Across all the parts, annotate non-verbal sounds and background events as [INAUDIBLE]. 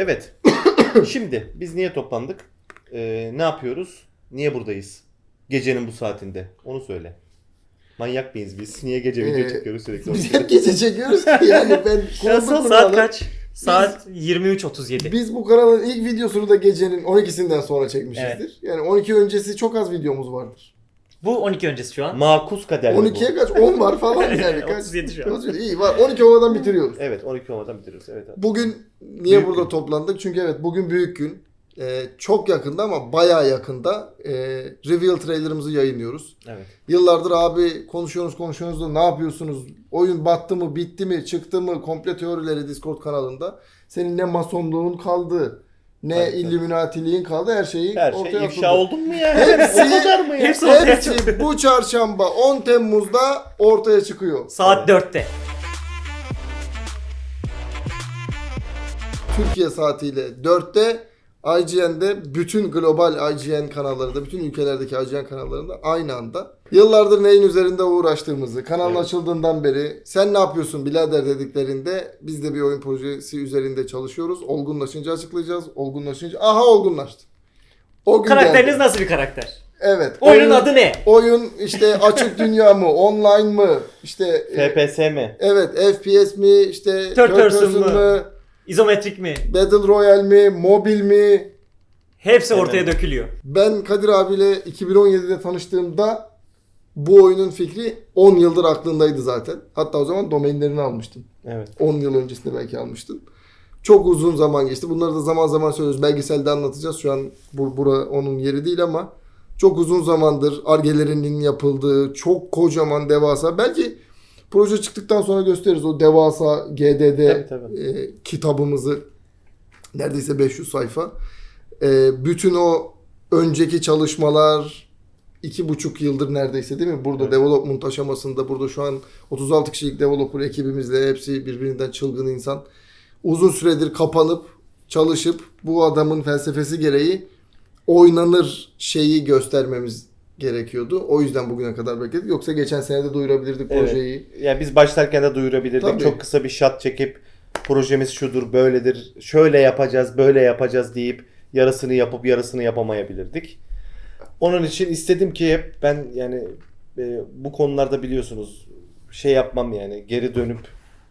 Evet. [COUGHS] Şimdi biz niye toplandık? Ee, ne yapıyoruz? Niye buradayız? Gecenin bu saatinde. Onu söyle. Manyak mıyız biz? Niye gece video Ee, çekiyoruz sürekli? [LAUGHS] Biz hep gece çekiyoruz ki yani ben [LAUGHS] Ya kurulu saat kurmalı. kaç? Saat 23.37. Biz bu kanalın ilk videosunu da gecenin 12'sinden sonra çekmişizdir. Yani 12 öncesi çok az videomuz vardır. Bu 12 öncesi şu an. Makus kader. mi bu? 12'ye kaç? 10 var falan [LAUGHS] yani. Kaç? 37 şu an. 37. İyi var. 12 olmadan bitiriyoruz. Evet 12 olmadan bitiriyoruz. Evet. abi. Bugün niye Büyük burada gün. toplandık? Çünkü evet bugün büyük gün. Ee, çok yakında ama bayağı yakında e, reveal trailerımızı yayınlıyoruz. Evet. Yıllardır abi konuşuyorsunuz konuşuyorsunuz da ne yapıyorsunuz? Oyun battı mı, bitti mi, çıktı mı? Komple teorileri Discord kanalında. Senin ne masonluğun kaldı, ne Tabii, tabii. illuminatiliğin kaldı her şeyi Her ortaya şey ifşa atıldı. oldun mu ya? Hepsi- [LAUGHS] o kadar mı ya? Hepsi ortaya Hepsi bu çarşamba 10 Temmuz'da ortaya çıkıyor. Saat 4'te. Türkiye saatiyle 4'te IGN'de bütün global IGN kanallarında, bütün ülkelerdeki IGN kanallarında aynı anda. Yıllardır neyin üzerinde uğraştığımızı, kanalın Evet. açıldığından beri sen ne yapıyorsun birader dediklerinde biz de bir oyun projesi üzerinde çalışıyoruz. Olgunlaşınca açıklayacağız. Olgunlaşınca aha olgunlaştı. O gün Karakteriniz geldi. nasıl bir karakter? Evet. Oyunun oyun- adı ne? Oyun işte [LAUGHS] açık dünya mı, online mı, işte e, FPS mi? evet FPS mi, işte Third person mı? mı, İzometrik mi? Battle Royale mi, mobil mi, Hepsi ortaya dökülüyor. Ben Kadir abiyle 2017'de tanıştığımda bu oyunun fikri 10 yıldır aklındaydı zaten. Hatta o zaman domainlerini almıştım. Evet. 10 yıl öncesinde belki almıştım. Çok uzun zaman geçti. Bunları da zaman zaman söylüyoruz. Belgeselde anlatacağız. Şu an bu, bura onun yeri değil ama çok uzun zamandır argelerinin yapıldığı çok kocaman devasa belki proje çıktıktan sonra gösteririz o devasa GDD Tabii, tabii. e, kitabımızı neredeyse 500 sayfa. E, bütün o önceki çalışmalar iki buçuk yıldır neredeyse değil mi? Burada Evet. development aşamasında burada şu an 36 kişilik developer ekibimizle hepsi birbirinden çılgın insan. Uzun süredir kapanıp çalışıp bu adamın felsefesi gereği oynanır şeyi göstermemiz gerekiyordu. O yüzden bugüne kadar bekledik. Yoksa geçen sene de duyurabilirdik Evet. projeyi. Ya biz başlarken de duyurabilirdik. Tabii. Çok kısa bir shot çekip projemiz şudur, böyledir, şöyle yapacağız, böyle yapacağız deyip yarısını yapıp yarısını yapamayabilirdik. Onun için istedim ki hep ben yani e, bu konularda biliyorsunuz şey yapmam yani geri dönüp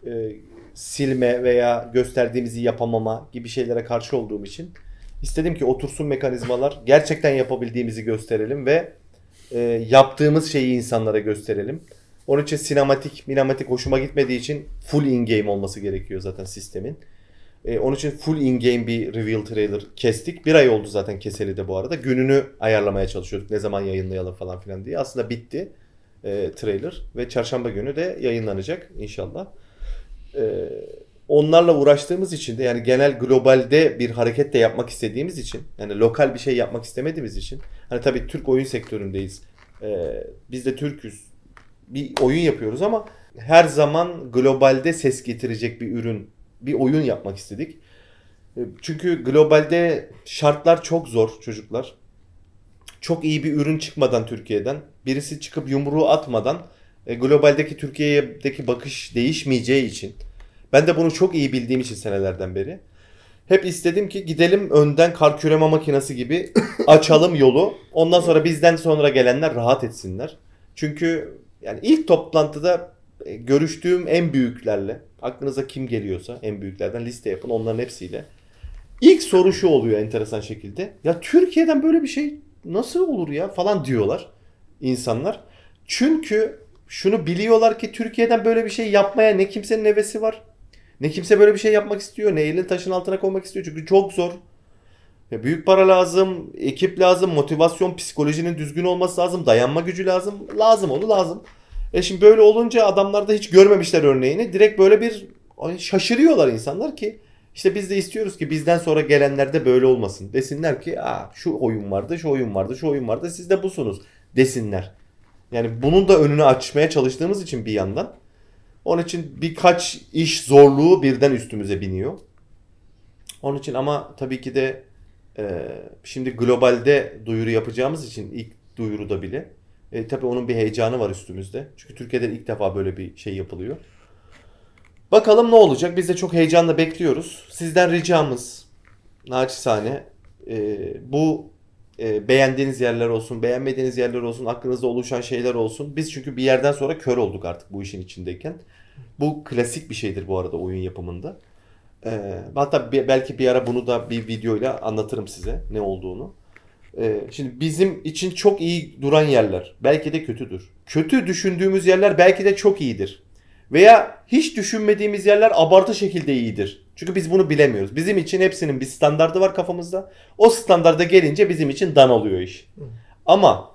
e, silme veya gösterdiğimizi yapamama gibi şeylere karşı olduğum için istedim ki otursun mekanizmalar gerçekten yapabildiğimizi gösterelim ve e, yaptığımız şeyi insanlara gösterelim. Onun için sinematik, minamatik hoşuma gitmediği için full in-game olması gerekiyor zaten sistemin. E, onun için full in-game bir reveal trailer kestik. Bir ay oldu zaten keseli de bu arada. Gününü ayarlamaya çalışıyorduk. Ne zaman yayınlayalım falan filan diye. Aslında bitti e, trailer ve çarşamba günü de yayınlanacak inşallah. E, onlarla uğraştığımız için de yani genel globalde bir hareket de yapmak istediğimiz için yani lokal bir şey yapmak istemediğimiz için hani tabii Türk oyun sektöründeyiz. E, biz de Türk'üz. Bir oyun yapıyoruz ama her zaman globalde ses getirecek bir ürün, bir oyun yapmak istedik. E, Çünkü globalde şartlar çok zor çocuklar. Çok iyi bir ürün çıkmadan Türkiye'den, birisi çıkıp yumruğu atmadan e, globaldeki Türkiye'deki bakış değişmeyeceği için ben de bunu çok iyi bildiğim için senelerden beri hep istedim ki gidelim önden kar küreme makinesi gibi [LAUGHS] açalım yolu. Ondan sonra bizden sonra gelenler rahat etsinler. Çünkü yani ilk toplantıda e, görüştüğüm en büyüklerle aklınıza kim geliyorsa en büyüklerden liste yapın onların hepsiyle. İlk soru şu oluyor enteresan şekilde. Ya Türkiye'den böyle bir şey nasıl olur ya falan diyorlar insanlar. Çünkü şunu biliyorlar ki Türkiye'den böyle bir şey yapmaya ne kimsenin hevesi var. Ne kimse böyle bir şey yapmak istiyor. Ne elini taşın altına koymak istiyor. Çünkü çok zor. Ve büyük para lazım, ekip lazım, motivasyon, psikolojinin düzgün olması lazım, dayanma gücü lazım. Lazım onu lazım. E şimdi böyle olunca adamlar da hiç görmemişler örneğini. Direkt böyle bir şaşırıyorlar insanlar ki işte biz de istiyoruz ki bizden sonra gelenler de böyle olmasın. Desinler ki Aa, şu oyun vardı, şu oyun vardı, şu oyun vardı. Siz de busunuz desinler. Yani bunun da önünü açmaya çalıştığımız için bir yandan. Onun için birkaç iş zorluğu birden üstümüze biniyor. Onun için ama tabii ki de e, şimdi globalde duyuru yapacağımız için ilk duyuruda bile e, tabii onun bir heyecanı var üstümüzde. Çünkü Türkiye'de ilk defa böyle bir şey yapılıyor. Bakalım ne olacak? Biz de çok heyecanla bekliyoruz. Sizden ricamız naçizane e, bu e, beğendiğiniz yerler olsun, beğenmediğiniz yerler olsun, aklınızda oluşan şeyler olsun. Biz çünkü bir yerden sonra kör olduk artık bu işin içindeyken. Bu klasik bir şeydir bu arada oyun yapımında. E, hatta bir- belki bir ara bunu da bir videoyla anlatırım size ne olduğunu. E, şimdi bizim için çok iyi duran yerler belki de kötüdür. Kötü düşündüğümüz yerler belki de çok iyidir. Veya hiç düşünmediğimiz yerler abartı şekilde iyidir. Çünkü biz bunu bilemiyoruz. Bizim için hepsinin bir standardı var kafamızda. O standarda gelince bizim için dan oluyor iş. Ama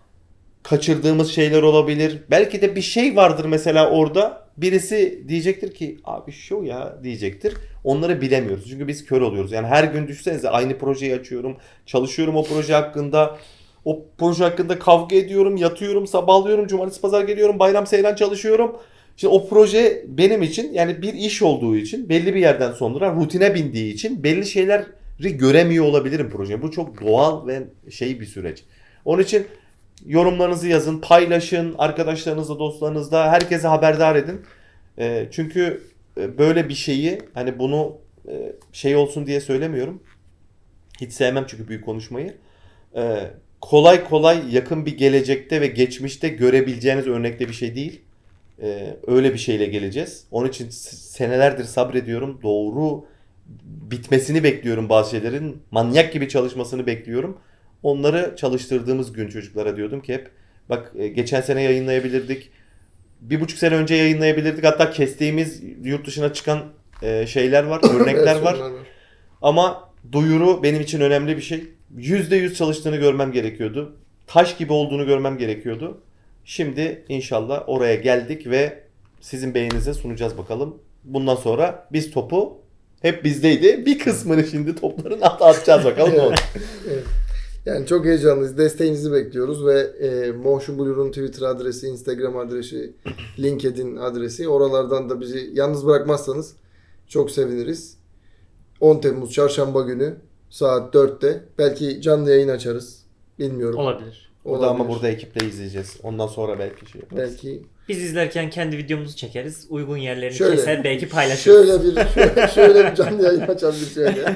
kaçırdığımız şeyler olabilir. Belki de bir şey vardır mesela orada. Birisi diyecektir ki abi şu ya diyecektir. Onları bilemiyoruz. Çünkü biz kör oluyoruz. Yani her gün düşsenize aynı projeyi açıyorum. Çalışıyorum o proje hakkında. O proje hakkında kavga ediyorum, yatıyorum, sabahlıyorum, cumartesi pazar geliyorum, bayram seyran çalışıyorum. Şimdi o proje benim için yani bir iş olduğu için belli bir yerden sonra rutine bindiği için belli şeyleri göremiyor olabilirim proje. Bu çok doğal ve şey bir süreç. Onun için yorumlarınızı yazın, paylaşın, arkadaşlarınızla, dostlarınızla herkese haberdar edin. Ee, çünkü e, böyle bir şeyi hani bunu e, şey olsun diye söylemiyorum. Hiç sevmem çünkü büyük konuşmayı. Ee, kolay kolay yakın bir gelecekte ve geçmişte görebileceğiniz örnekte bir şey değil. Ee, öyle bir şeyle geleceğiz. Onun için senelerdir sabrediyorum. Doğru bitmesini bekliyorum bazı şeylerin. Manyak gibi çalışmasını bekliyorum. Onları çalıştırdığımız gün çocuklara diyordum ki hep bak e, geçen sene yayınlayabilirdik. Bir buçuk sene önce yayınlayabilirdik. Hatta kestiğimiz yurt dışına çıkan e, şeyler var, [COUGHS] örnekler var. Ama duyuru benim için önemli bir şey. Yüzde yüz çalıştığını görmem gerekiyordu. Taş gibi olduğunu görmem gerekiyordu. Şimdi inşallah oraya geldik ve sizin beğeninize sunacağız bakalım. Bundan sonra biz topu hep bizdeydi. Bir kısmını şimdi topların at atacağız bakalım [LAUGHS] ne olacak. Yani çok heyecanlıyız. Desteğinizi bekliyoruz ve e, Motion Blue'un Twitter adresi, Instagram adresi, LinkedIn adresi. Oralardan da bizi yalnız bırakmazsanız çok seviniriz. 10 Temmuz Çarşamba günü saat 4'te belki canlı yayın açarız. Bilmiyorum. Olabilir. Burada ama Olabilir. burada ekiple izleyeceğiz. Ondan sonra belki şey yaparız. belki Biz izlerken kendi videomuzu çekeriz. Uygun yerlerini Şöyle. keser belki paylaşırız. şöyle bir şöyle, şöyle bir canlı yayın açabiliriz şöyle. [LAUGHS]